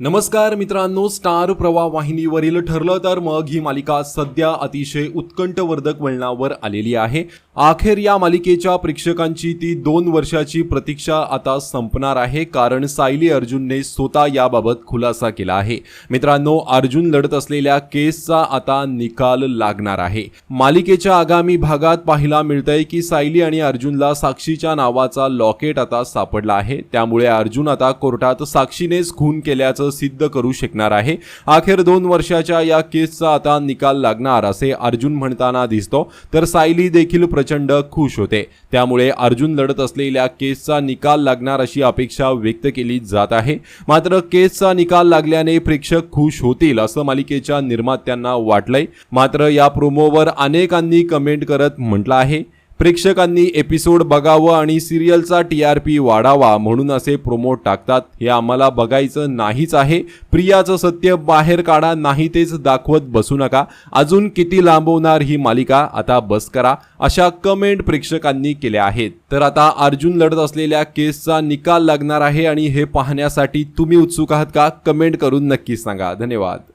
नमस्कार मित्रांनो स्टार प्रवाह वाहिनीवरील ठरलं तर मग ही मालिका सध्या अतिशय उत्कंठवर्धक वळणावर आलेली आहे. अखेर या मालिकेच्या प्रेक्षकांची ती दोन वर्षाची प्रतीक्षा आता संपणार आहे कारण सायली अर्जुनने स्वतः याबाबत खुलासा केला आहे. मित्रांनो अर्जुन लढत असलेल्या केसचा आता निकाल लागणार आहे. मालिकेच्या आगामी भागात पाहायला मिळतंय की सायली आणि अर्जुनला साक्षीच्या नावाचा लॉकेट आता सापडला आहे. त्यामुळे अर्जुन आता कोर्टात साक्षीनेच खून केल्याचं सिद्ध करू शकणार आहे. अखेर दोन वर्षाच्या या केसचा आता निकाल लागणार असे अर्जुन म्हणताना दिसतो. तर सायली देखील प्रचंड खुश होते. त्यामुळे अर्जुन लढत असलेल्या केसचा निकाल लागणार अशी अपेक्षा व्यक्त केली जात आहे. मात्र केसचा निकाल लागल्याने प्रेक्षक खुश होतील असं मालिकेच्या निर्मात्यांना वाटलंय. मात्र या प्रोमोवर अनेकांनी कमेंट करत म्हटलं आहे. प्रेक्षकांनी एपिसोड बघावं आणि सिरियलचा टी आर पी वाढावा म्हणून असे प्रोमोट टाकतात. हे आम्हाला बघायचं नाहीच आहे. प्रियाचं सत्य बाहेर काढा नाही तेच दाखवत बसू नका. अजून किती लांबवणार ही मालिका? आता बस करा. अशा कमेंट प्रेक्षकांनी केल्या आहेत. तर आता अर्जुन लढत असलेल्या केसचा निकाल लागणार आहे आणि हे पाहण्यासाठी तुम्ही उत्सुक आहात का? कमेंट करून नक्की सांगा. धन्यवाद.